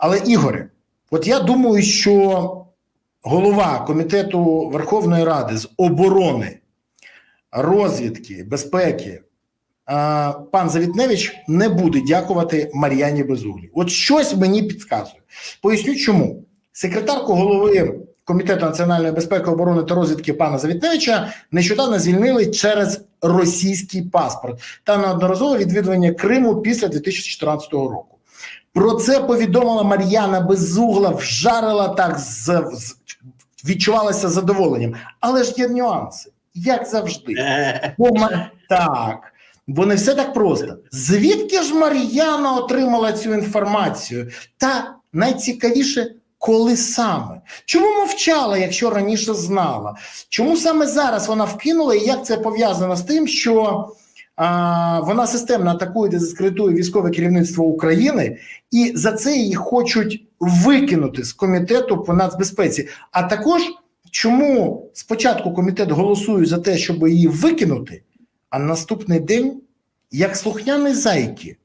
Але Ігоре, от я думаю, що голова комітету Верховної Ради з оборони, розвідки, безпеки, пан Завітневич не буде дякувати Мар'яні Безуглі. От щось мені підказує. Поясню, чому секретарку голови комітету національної безпеки, оборони та розвідки пана Завітневича нещодавно звільнили через російський паспорт та неодноразове відвідування Криму після 2014 року. Про це повідомила Мар'яна Безугла, вжарила так з, відчувалася задоволенням. Але ж є нюанси, як завжди. Так, бо не все так просто. Звідки ж Мар'яна отримала цю інформацію? Та найцікавіше, коли саме? Чому мовчала, якщо раніше знала? Чому саме зараз вона вкинула, і як це пов'язано з тим, що вона системно атакує та дискредитує військове керівництво України, і за це її хочуть викинути з комітету по нацбезпеці? А також чому спочатку комітет голосує за те, щоб її викинути, а наступний день, як слухняні зайки,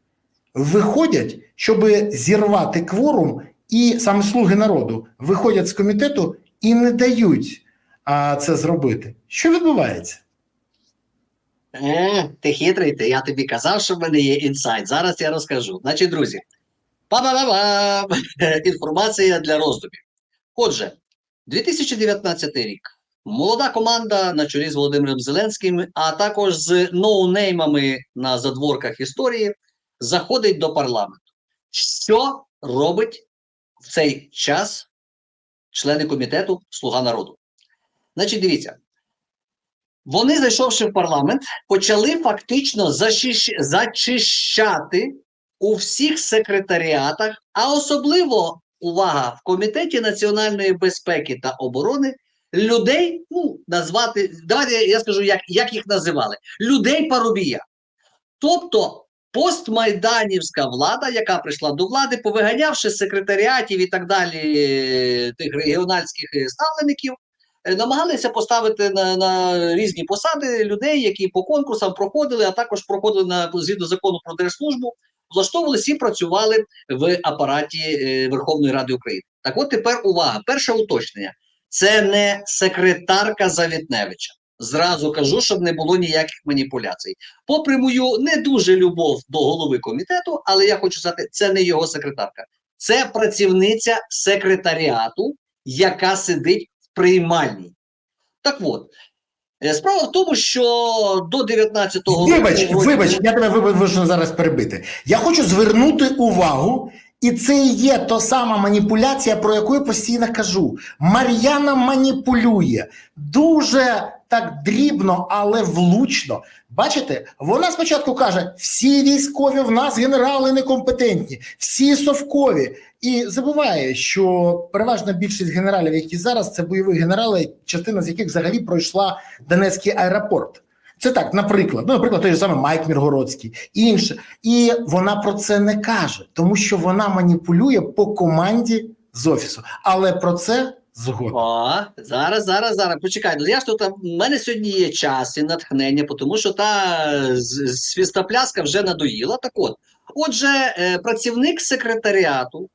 виходять, щоб зірвати кворум, і саме слуги народу виходять з комітету і не дають а, це зробити. Що відбувається? Е, ти хитрий, ти. Я тобі казав, що в мене є інсайт. Зараз я розкажу. Значить, друзі, па-ба-ба-бам! інформація для роздумів. Отже, 2019 рік. Молода команда на чолі з Володимиром Зеленським, а також з ноунеймами на задворках історії, заходить до парламенту. Що робить в цей час члени комітету Слуга народу? Значить, дивіться. Вони, зайшовши в парламент, почали фактично зачищ... зачищати у всіх секретаріатах, а особливо увага в комітеті національної безпеки та оборони людей, ну назвати, давайте я скажу, як, як їх називали: людей парубія. Тобто постмайданівська влада, яка прийшла до влади, повиганявши секретаріатів і так далі тих регіональських е, ставлеників, е, намагалися поставити на, на різні посади людей, які по конкурсам проходили, а також проходили на згідно закону про держслужбу, влаштовувалися і працювали в апараті е, Верховної Ради України. Так от тепер увага. Перше уточнення: це не секретарка Завітневича. Зразу кажу, щоб не було ніяких маніпуляцій. Попри мою не дуже любов до голови комітету, але я хочу сказати, це не його секретарка, це працівниця секретаріату, яка сидить в приймальній. Так от, е, справа в тому, що до 19-го Вибач, року- вибач, я тебе вибачу зараз перебити. Я хочу звернути увагу, і це і є та сама маніпуляція, про яку я постійно кажу. Мар'яна маніпулює дуже так дрібно, але влучно. Бачите, вона спочатку каже: всі військові в нас генерали некомпетентні, всі совкові. І забуває, що переважна більшість генералів, які зараз це бойові генерали, частина з яких взагалі пройшла Донецький аеропорт. Це так, наприклад, ну, наприклад, той же самий Майк Міргородський, інше. І вона про це не каже, тому що вона маніпулює по команді з офісу. Але про це згодом. О, зараз, зараз, зараз. Почекай. Ну я ж тут в мене сьогодні є час і натхнення, тому що та свістопляска вже надоїла. Так от, отже, е, працівник секретаріату,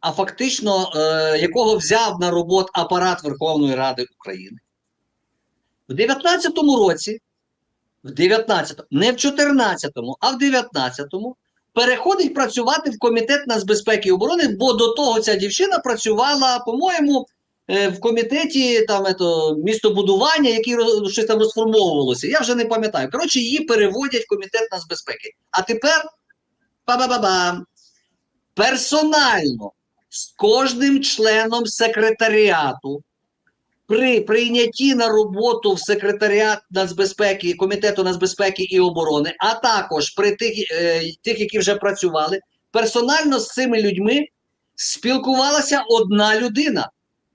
а фактично е, якого взяв на роботу апарат Верховної Ради України, в 19-му році, в 19-му, не в 14-му, а в 19-му, переходить працювати в комітет нацбезпеки і оборони, бо до того ця дівчина працювала, по-моєму, е, в комітеті там ето, містобудування, який щось там розформовувалося. Я вже не пам'ятаю. Коротше, її переводять в комітет нацбезпеки. А тепер па-ба-ба-бам, персонально з кожним членом секретаріату при прийнятті на роботу в секретаріат нацбезпеки, комітету нацбезпеки і оборони, а також при тих, е, тих, які вже працювали, персонально з цими людьми спілкувалася одна людина.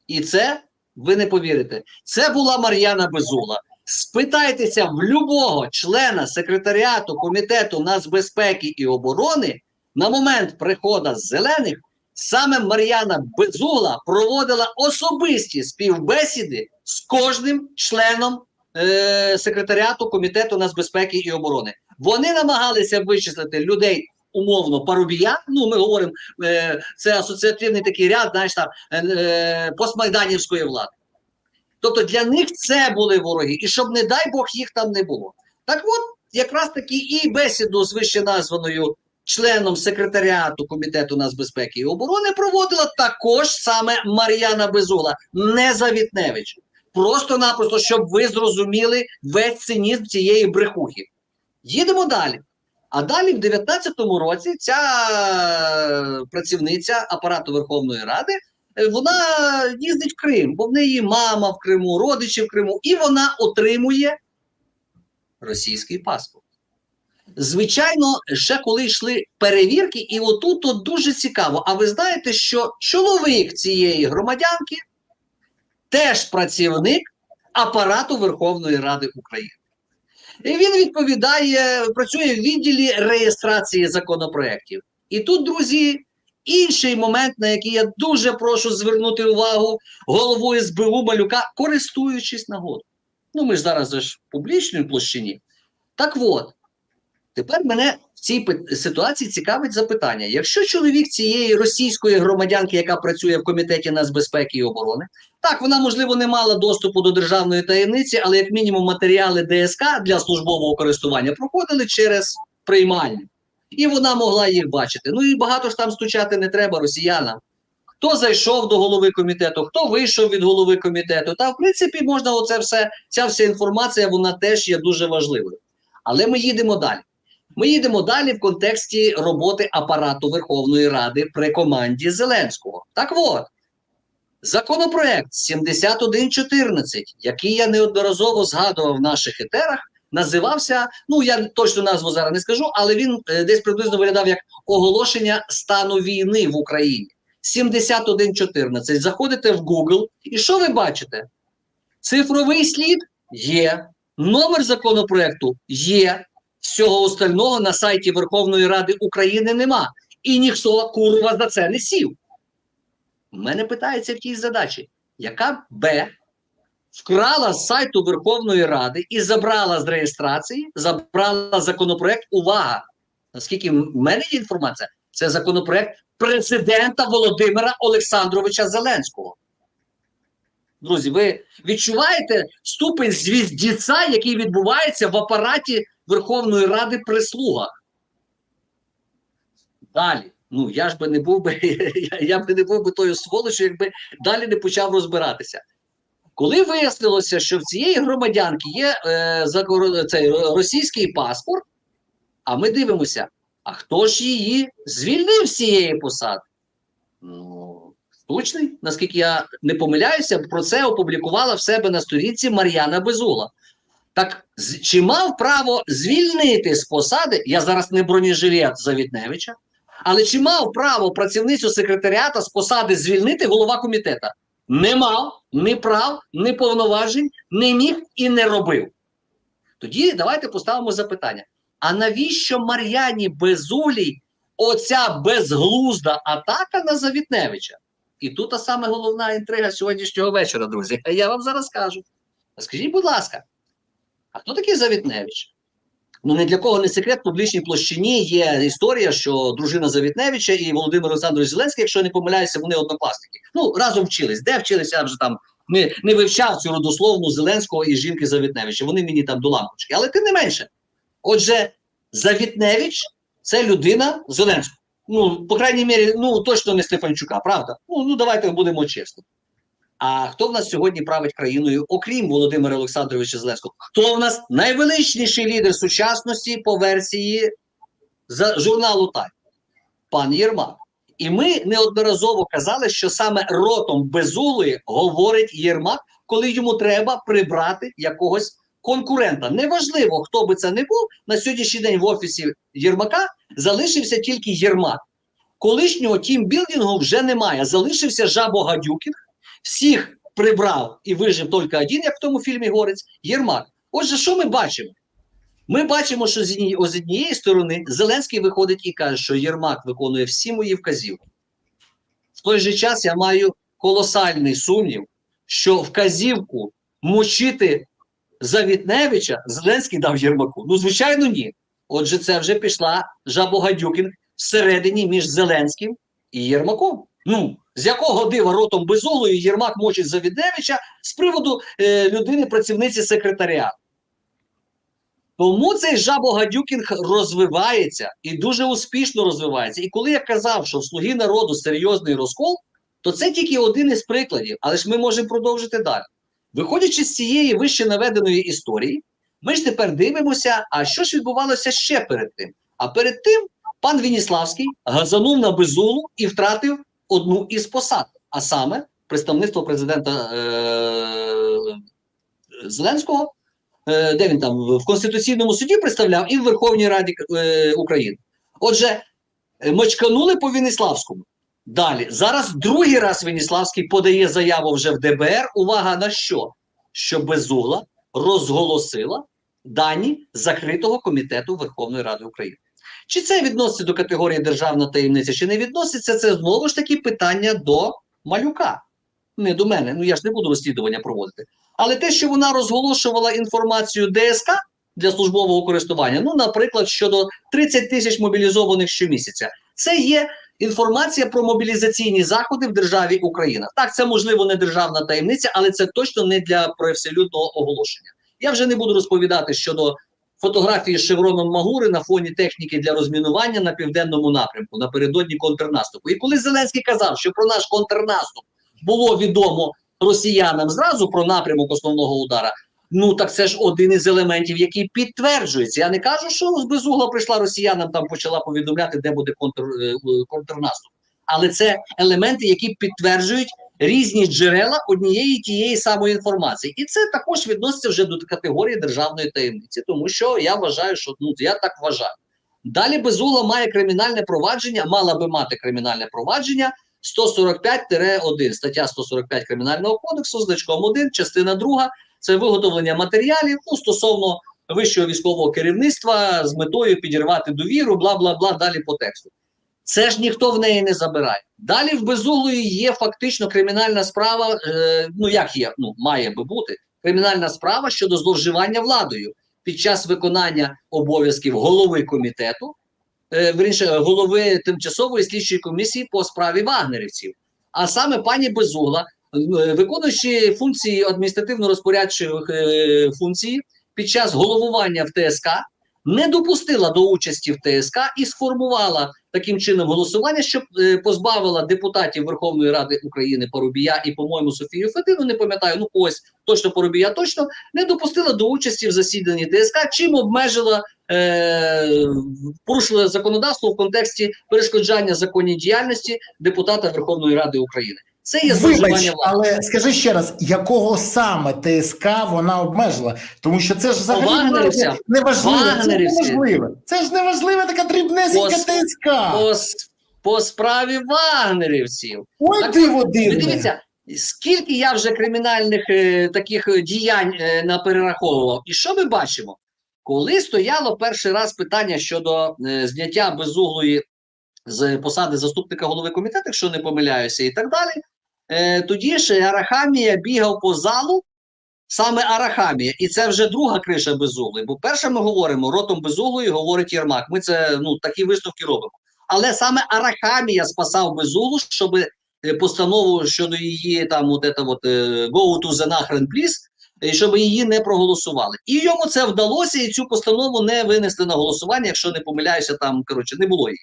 І це ви не повірите. Це була Мар'яна Безула. Спитайтеся в любого члена секретаріату комітету нацбезпеки і оборони на момент приходу зелених саме Мар'яна Безугла проводила особисті співбесіди з кожним членом е, секретаріату комітету нацбезпеки і оборони. Вони намагалися вичислити людей умовно Парубія. Ну, ми говоримо, е, це асоціативний такий ряд, знаєш, там е, е, постмайданівської влади. Тобто для них це були вороги, і щоб, не дай Бог, їх там не було. Так от, якраз таки і бесіду з вище названою членом секретаріату Комітету нацбезпеки і оборони проводила також саме Мар'яна Безула, не Завітневич. Просто-напросто, щоб ви зрозуміли весь цинізм цієї брехухи. Їдемо далі. А далі, в 19-му році, ця е, працівниця апарату Верховної Ради е, вона їздить в Крим, бо в неї мама в Криму, родичі в Криму, і вона отримує російський паспорт. Звичайно, ще коли йшли перевірки, і отут от дуже цікаво. А ви знаєте, що чоловік цієї громадянки теж працівник апарату Верховної Ради України. І він відповідає, працює в відділі реєстрації законопроєктів. І тут, друзі, інший момент, на який я дуже прошу звернути увагу голову СБУ Малюка, користуючись нагодою. Ну, ми ж зараз ж в публічній площині. Так от, тепер мене в цій ситуації цікавить запитання: якщо чоловік цієї російської громадянки, яка працює в комітеті нацбезпеки і оборони, так вона можливо не мала доступу до державної таємниці, але як мінімум матеріали ДСК для службового користування проходили через приймальню, і вона могла їх бачити. Ну і багато ж там стучати не треба росіянам. Хто зайшов до голови комітету, хто вийшов від голови комітету. Та в принципі можна оце все, ця вся інформація, вона теж є дуже важливою. Але ми їдемо далі. Ми їдемо далі в контексті роботи апарату Верховної Ради при команді Зеленського. Так от, законопроект 7114, який я неодноразово згадував в наших етерах, називався, ну я точно назву зараз не скажу, але він е, десь приблизно виглядав як оголошення стану війни в Україні. 7114. Заходите в Google, і що ви бачите? Цифровий слід є, номер законопроекту є. Всього остального на сайті Верховної Ради України нема. І ніхто курва за це не сів. Мене питається в тій задачі, яка Б вкрала з сайту Верховної Ради і забрала з реєстрації, забрала законопроект. Увага! Наскільки в мене є інформація, це законопроект президента Володимира Олександровича Зеленського. Друзі, ви відчуваєте ступень звіздіця, який відбувається в апараті Верховної Ради при слугах? Далі. Ну, я ж би не був би, я, я би не був би тою сволочю, якби далі не почав розбиратися. Коли вияснилося, що в цієї громадянки є е, закор- цей російський паспорт, а ми дивимося, а хто ж її звільнив з цієї посади? Ну, Штучний, наскільки я не помиляюся, про це опублікувала в себе на сторінці Мар'яна Безула. Так чи мав право звільнити з посади? Я зараз не бронежилет Завітневича, але чи мав право працівницю секретаріата з посади звільнити голова комітету? Не мав, не прав, не повноважень, не міг і не робив. Тоді давайте поставимо запитання: а навіщо Мар'яні Безулій оця безглузда атака на Завітневича? І тут та саме головна інтрига сьогоднішнього вечора, друзі. Я вам зараз скажу. Скажіть, будь ласка, а хто такий Завітневич? Ну, ні для кого не секрет, в публічній площині є історія, що дружина Завітневича і Володимир Олександрович Зеленський, якщо я не помиляюся, вони однокласники. Ну, разом вчились. Де вчилися, я вже там не, не вивчав цю родословну Зеленського і жінки Завітневича. Вони мені там до лампочки. Але тим не менше. Отже, Завітневич це людина Зеленського. Ну, по крайній мірі, ну точно не Стефанчука, правда? Ну, ну давайте будемо чесно. А хто в нас сьогодні править країною, окрім Володимира Олександровича Зеленського? Хто в нас найвеличніший лідер сучасності по версії за журналу Тайм? Пан Єрмак. І ми неодноразово казали, що саме ротом безулої говорить Єрмак, коли йому треба прибрати якогось конкурента. Неважливо, хто би це не був, на сьогоднішній день в офісі Єрмака залишився тільки Єрмак. Колишнього тімбілдингу вже немає. Залишився Жабо Гадюкін, всіх прибрав і вижив тільки один, як в тому фільмі Горець, Єрмак. Отже, що ми бачимо? Ми бачимо, що з однієї, сторони Зеленський виходить і каже, що Єрмак виконує всі мої вказівки. В той же час я маю колосальний сумнів, що вказівку мочити Завітневича Зеленський дав Єрмаку. Ну, звичайно, ні. Отже, це вже пішла Жабогадюкін всередині між Зеленським і Єрмаком. Ну, з якого дива ротом безолою Єрмак мочить Завідевича з приводу е, людини, працівниці секретаріату. Тому цей жабогадюкінг розвивається і дуже успішно розвивається. І коли я казав, що в слуги народу серйозний розкол, то це тільки один із прикладів, але ж ми можемо продовжити далі. Виходячи з цієї вище наведеної історії, ми ж тепер дивимося, а що ж відбувалося ще перед тим. А перед тим пан Вініславський газанув на безулу і втратив одну із посад, а саме представництво президента е- Зеленського, е- де він там в Конституційному суді представляв і в Верховній Раді е- України. Отже, е, мочканули по Вініславському. Далі, зараз другий раз Веніславський подає заяву вже в ДБР. Увага на що? Що Безугла розголосила дані закритого комітету Верховної Ради України. Чи це відноситься до категорії державна таємниця, чи не відноситься, це знову ж таки питання до малюка. Не до мене. Ну я ж не буду розслідування проводити. Але те, що вона розголошувала інформацію ДСК для службового користування, ну, наприклад, щодо 30 тисяч мобілізованих щомісяця, це є інформація про мобілізаційні заходи в державі Україна. Так, це можливо не державна таємниця, але це точно не для привселюдного оголошення. Я вже не буду розповідати щодо фотографії з шевроном Магури на фоні техніки для розмінування на південному напрямку напередодні контрнаступу. І коли Зеленський казав, що про наш контрнаступ було відомо росіянам зразу про напрямок основного удара. Ну так це ж один із елементів, який підтверджується. Я не кажу, що з безугла прийшла росіянам, там почала повідомляти, де буде контр, е, контрнаступ. Але це елементи, які підтверджують різні джерела однієї тієї самої інформації, і це також відноситься вже до категорії державної таємниці, тому що я вважаю, що ну я так вважаю. Далі Безула має кримінальне провадження, мала би мати кримінальне провадження 145-1, стаття 145 Кримінального кодексу, значком 1, частина 2, це виготовлення матеріалів ну, стосовно вищого військового керівництва з метою підірвати довіру, бла бла бла. Далі по тексту. Це ж ніхто в неї не забирає. Далі в Безуглої є фактично кримінальна справа. Е, ну як є, ну має би бути кримінальна справа щодо зловживання владою під час виконання обов'язків голови комітету, е, голови тимчасової слідчої комісії по справі вагнерівців. А саме пані Безугла, е, виконуючи функції адміністративно-розпорядчих е, функцій під час головування в ТСК, не допустила до участі в ТСК і сформувала таким чином голосування, щоб е, позбавила депутатів Верховної Ради України Порубія і, по-моєму, Софію Федину, не пам'ятаю, ну когось точно Порубія точно, не допустила до участі в засіданні ТСК, чим обмежила, е, порушила законодавство в контексті перешкоджання законній діяльності депутата Верховної Ради України. Це є Вибач, але скажи ще раз, якого саме ТСК вона обмежила? Тому що це ж взагалі Вагнерівцям. неважливо. Це ж Вагнерівцям. неважливо. Це ж неважлива така дрібнесенька ТСК. По, по справі вагнерівців. Ой, Так, Ви дивне. дивіться, скільки я вже кримінальних е, таких е, діянь е, наперераховував. І що ми бачимо? Коли стояло перший раз питання щодо е, зняття безуглої з посади заступника голови комітету, якщо не помиляюся, і так далі, е, тоді ж Арахамія бігав по залу, саме Арахамія, і це вже друга криша безуглої. Бо перше ми говоримо ротом безуглої, говорить Єрмак. Ми це ну такі висновки робимо. Але саме Арахамія спасав безуглу, щоб е, постанову щодо її там, от это от, е, go to the нахрен please, щоб її не проголосували. І йому це вдалося, і цю постанову не винесли на голосування, якщо не помиляюся, там коротше не було її.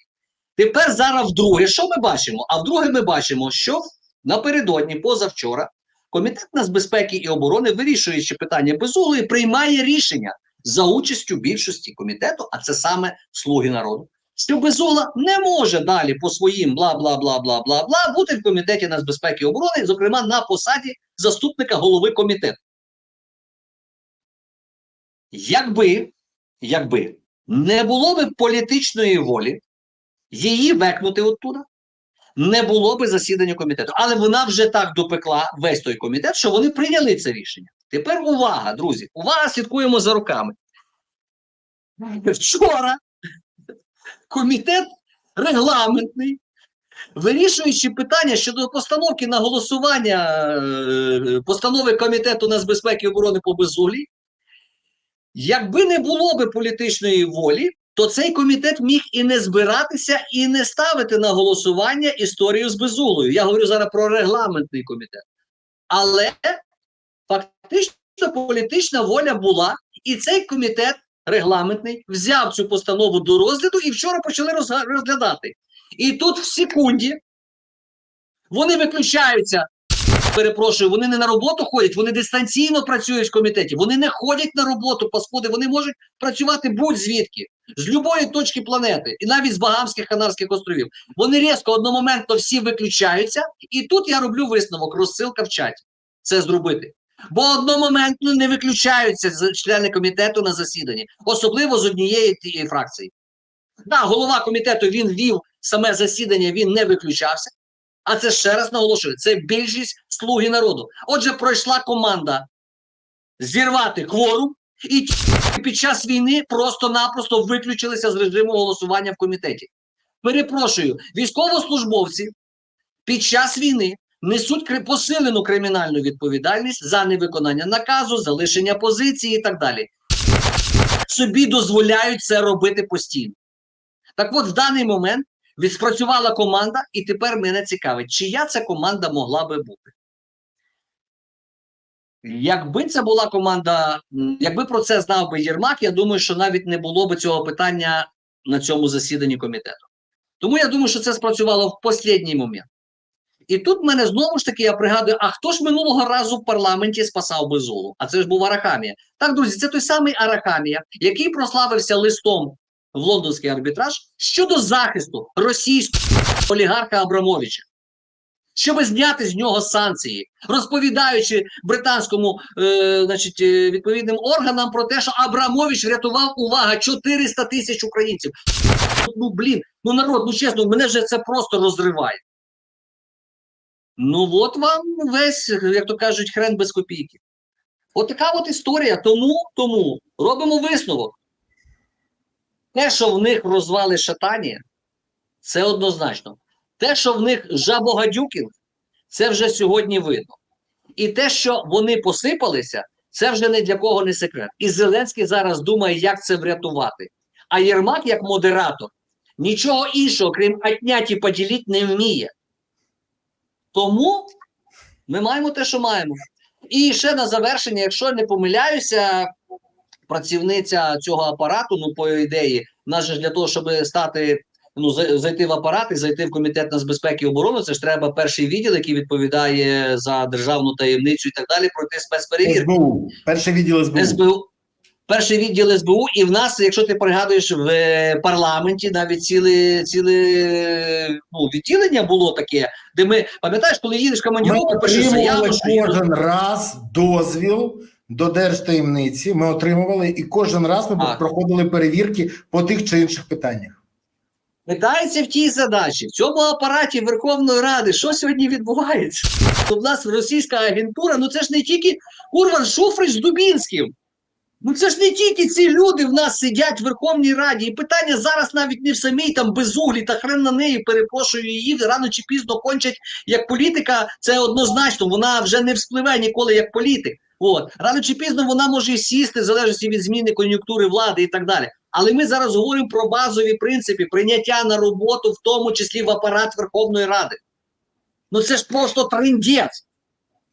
Тепер зараз вдруге, що ми бачимо? А вдруге ми бачимо, що напередодні, позавчора, Комітет нацбезпеки і оборони, вирішуючи питання безуглої, приймає рішення за участю більшості комітету, а це саме слуги народу. Що Безугла не може далі по своїм бла бла бла бла бла бла бути в комітеті нацбезпеки і оборони, зокрема на посаді заступника голови комітету. Якби, якби не було б політичної волі її векнути оттуда, не було би засідання комітету. Але вона вже так допекла весь той комітет, що вони прийняли це рішення. Тепер увага, друзі, увага, слідкуємо за руками. Вчора комітет регламентний, вирішуючи питання щодо постановки на голосування е, постанови комітету нацбезпеки і оборони по безуглі, якби не було би політичної волі, то цей комітет міг і не збиратися, і не ставити на голосування історію з Безулою. Я говорю зараз про регламентний комітет. Але фактично політична воля була, і цей комітет регламентний взяв цю постанову до розгляду і вчора почали розглядати. І тут в секунді вони виключаються. Перепрошую, вони не на роботу ходять, вони дистанційно працюють в комітеті. Вони не ходять на роботу, паскуди, вони можуть працювати будь-звідки, з любої точки планети, і навіть з Багамських Канарських островів. Вони різко одномоментно всі виключаються, і тут я роблю висновок, розсилка в чаті. Це зробити. Бо одномоментно не виключаються члени комітету на засіданні, особливо з однієї тієї фракції. Да, голова комітету він вів саме засідання, він не виключався. А це ще раз наголошую: це більшість слуги народу. Отже, пройшла команда зірвати кворум, і під час війни просто-напросто виключилися з режиму голосування в комітеті. Перепрошую, військовослужбовці під час війни несуть посилену кримінальну відповідальність за невиконання наказу, залишення позиції і так далі. Собі дозволяють це робити постійно. Так от, в даний момент відспрацювала команда, і тепер мене цікавить, чия ця команда могла би бути. Якби це була команда, якби про це знав би Єрмак, я думаю, що навіть не було б цього питання на цьому засіданні комітету. Тому я думаю, що це спрацювало в останній момент. І тут мене знову ж таки я пригадую: а хто ж минулого разу в парламенті спасав Безолу? А це ж був Арахамія. Так, друзі, це той самий Арахамія, який прославився листом в лондонський арбітраж щодо захисту російського олігарха Абрамовича. Щоб зняти з нього санкції, розповідаючи британському е, значить, е, відповідним органам про те, що Абрамович врятував увага 400 тисяч українців. Ну блін, ну народ, ну чесно, мене вже це просто розриває. Ну от вам весь, як то кажуть, хрен без копійки. От от історія. Тому, тому робимо висновок. Те, що в них розвали шатані, це однозначно. Те, що в них жабогадюкінг, це вже сьогодні видно. І те, що вони посипалися, це вже не для кого не секрет. І Зеленський зараз думає, як це врятувати. А Єрмак, як модератор, нічого іншого, крім отняті поділіть, не вміє. Тому ми маємо те, що маємо. І ще на завершення, якщо не помиляюся, працівниця цього апарату, ну, по ідеї, нас же для того, щоб стати, ну, за- зайти в апарат і зайти в комітет нацбезпеки і оборони, це ж треба перший відділ, який відповідає за державну таємницю і так далі, пройти спецперевірку. СБУ. Перший відділ СБУ. СБУ. Перший відділ СБУ, і в нас, якщо ти пригадуєш, в е, парламенті навіть ціле, ціле ну, відділення було таке, де ми пам'ятаєш, коли їдеш командіровку, пишеш заяву, кожен раз дозвіл до держтаємниці. Ми отримували, і кожен раз ми Так. проходили перевірки по тих чи інших питаннях. Питається в тій задачі, в цьому апараті Верховної Ради, що сьогодні відбувається? В нас російська агентура, ну це ж не тільки Урван Шуфрич з Дубінським. Ну це ж не тільки ці люди в нас сидять в Верховній Раді. І питання зараз навіть не в самій там безуглі та хрен на неї, перепрошую її, рано чи пізно кончать як політика, це однозначно, вона вже не вспливе ніколи як політик. От. Рано чи пізно вона може сісти, в залежності від зміни кон'юнктури влади і так далі. Але ми зараз говоримо про базові принципи прийняття на роботу, в тому числі в апарат Верховної Ради. Ну це ж просто трендець.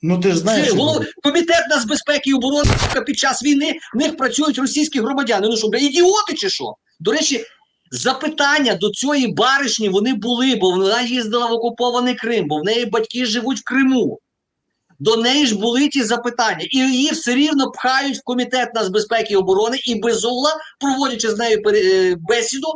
Ну ти ж знаєш, Це голов... комітет нацбезпеки і оборони під час війни в них працюють російські громадяни. Ну що, бля, ідіоти чи що? До речі, запитання до цієї баришні вони були, бо вона їздила в окупований Крим, бо в неї батьки живуть в Криму. До неї ж були ті запитання, і її все рівно пхають в комітет нацбезпеки і оборони, і Безугла, проводячи з нею е, бесіду,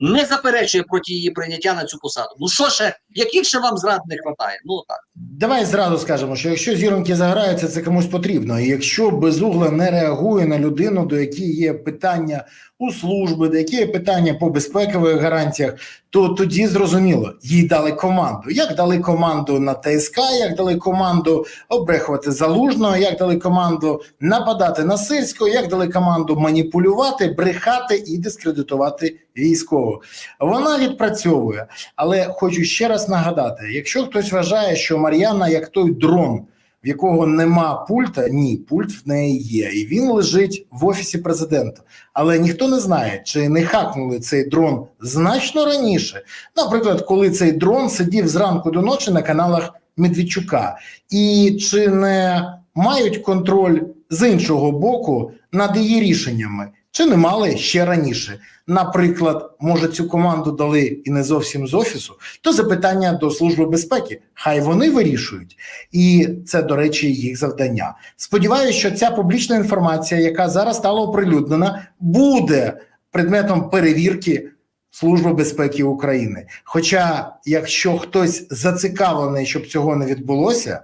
не заперечує проти її прийняття на цю посаду. Ну що ще, яких ще вам зрад не вистачає? Ну так. Давай зразу скажемо, що якщо зіроньки заграються, це комусь потрібно. І якщо безугла не реагує на людину, до якої є питання у служби, до які є питання по безпекових гарантіях, то тоді зрозуміло, їй дали команду. Як дали команду на ТСК, як дали команду обрехувати залужного, як дали команду нападати на сильського, як дали команду маніпулювати, брехати і дискредитувати військового. Вона відпрацьовує. Але хочу ще раз нагадати: якщо хтось вважає, що Мар'яна як той дрон в якого нема пульта, ні, пульт в неї є, і він лежить в офісі президента. Але ніхто не знає, чи не хакнули цей дрон значно раніше. Наприклад, коли цей дрон сидів зранку до ночі на каналах Медведчука, і чи не мають контроль з іншого боку над її рішеннями, чи не мали ще раніше. Наприклад, може цю команду дали і не зовсім з офісу, то запитання до Служби безпеки. Хай вони вирішують, і це, до речі, їх завдання. Сподіваюся, що ця публічна інформація, яка зараз стала оприлюднена, буде предметом перевірки Служби безпеки України. Хоча, якщо хтось зацікавлений, щоб цього не відбулося,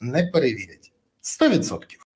не перевірять 100%.